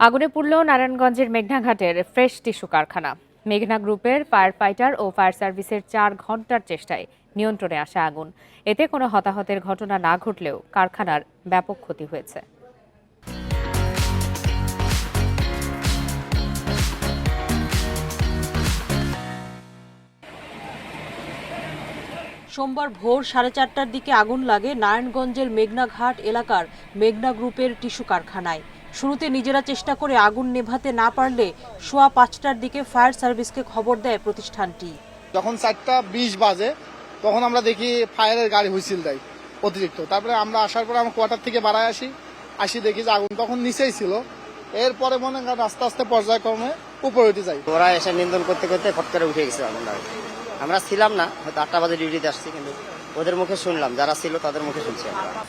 আগুনে পুড়ল নারায়ণগঞ্জের মেঘনাঘাটের fresh tissue কারখানা। মেঘনা গ্রুপের ফায়ার ফাইটার ও ফায়ার সার্ভিসের চার ঘণ্টার চেষ্টায় নিয়ন্ত্রণে আসা আগুন। এতে কোনো হতাহতের ঘটনা না ঘটলেও কারখানার ব্যাপক ক্ষতি হয়েছে। সোমবার ভোর সাড়ে চারটার দিকে আগুন লাগে নারায়ণগঞ্জের মেঘনাঘাট এলাকার মেঘনা গ্রুপের টিস্যু কারখানায়। শুরুতে নিজেরা চেষ্টা করে আগুন নেভাতে না পারলে সোয়া পাঁচটার দিকে ফায়ার সার্ভিসকে খবর দেয় প্রতিষ্ঠানটি। যখন চারটা বিশ বাজে তখন আমরা দেখি ফায়ারের গাড়ি হুইসিল দেয় অতিরিক্ত। তারপরে আমরা আসার পরে আমরা কোয়ার্টার থেকে বাড়ায় আসি আসি দেখি যে আগুন তখন নিচেই ছিল। এরপরে মনে করেন আস্তে আস্তে পর্যায়ক্রমে উপরে উঠে যাই। ওরা এসে নিন্দন করতে করতে ফট করে উঠে গেছে আগুনটা আমরা ছিলাম না হয়তো আটটা বাজে ডিউটিতে আসছি কিন্তু ওদের মুখে শুনলাম যারা ছিল তাদের মুখে শুনছি আমরা।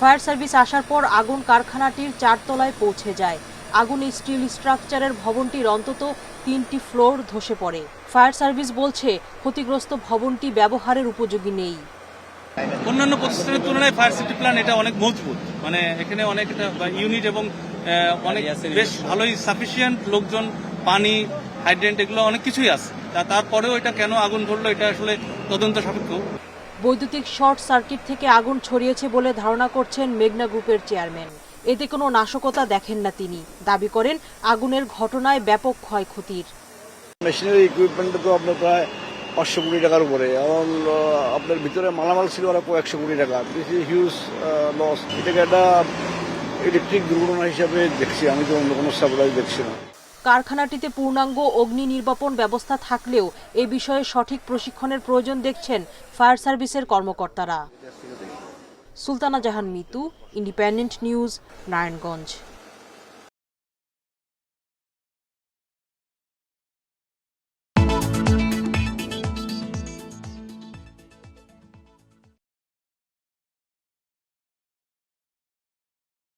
ফায়ার সার্ভিস আসার পর আগুন কারখানাটির চারতলায় পৌঁছে যায়। আগুনে স্টিল স্ট্রাকচারের ভবনটির অন্তত তিনটি ফ্লোর ধসে পড়ে। ফায়ার সার্ভিস বলছে ক্ষতিগ্রস্ত ভবনটি ব্যবহারের উপযোগী নেই। অন্যান্য প্রতিষ্ঠানের তুলনায় ফায়ার সেফটি প্ল্যান এটা অনেক মজবুত। মানে এখানে অনেক ইউনিট এবং অনেক বেশ ভালোই সাফিসিয়েন্ট লোকজন পানি হাইড্রেন্ট এগুলো অনেক কিছুই আছে। তা তারপরেও এটা কেন আগুন ধরলো এটা আসলে তদন্ত সাপেক্ষ। বৈদ্যুতিক শর্ট সার্কিট থেকে আগুন ছড়িয়েছে বলে ধারণা করছেন মেঘনা গ্রুপের চেয়ারম্যান। এতে কোনো নাশকতা দেখেন না তিনি। দাবি করেন আগুনের ঘটনায় ব্যাপক ক্ষয়ক্ষতির। মেশিনারি ইকুইপমেন্ট তো আপনার প্রায় পাঁচশো কোটি টাকার উপরে। এবং আপনার ভিতরে মালামাল ছিল আরও কয়েকশো কোটি টাকা। দিস ইজ হিউজ লস এটাকে একটা ইলেকট্রিক দুর্ঘটনা হিসাবে দেখছি। আমি তো অন্য কোনো সাপ্লাই দেখছি না। কারখানাটিতে পূর্ণাঙ্গ অগ্নি নির্বাপন ব্যবস্থা থাকলেও এ বিষয়ে সঠিক প্রশিক্ষণের প্রয়োজন দেখছেন ফায়ার সার্ভিসের কর্মকর্তারা। Sultana Jahan Mitu independent news Narayanganj.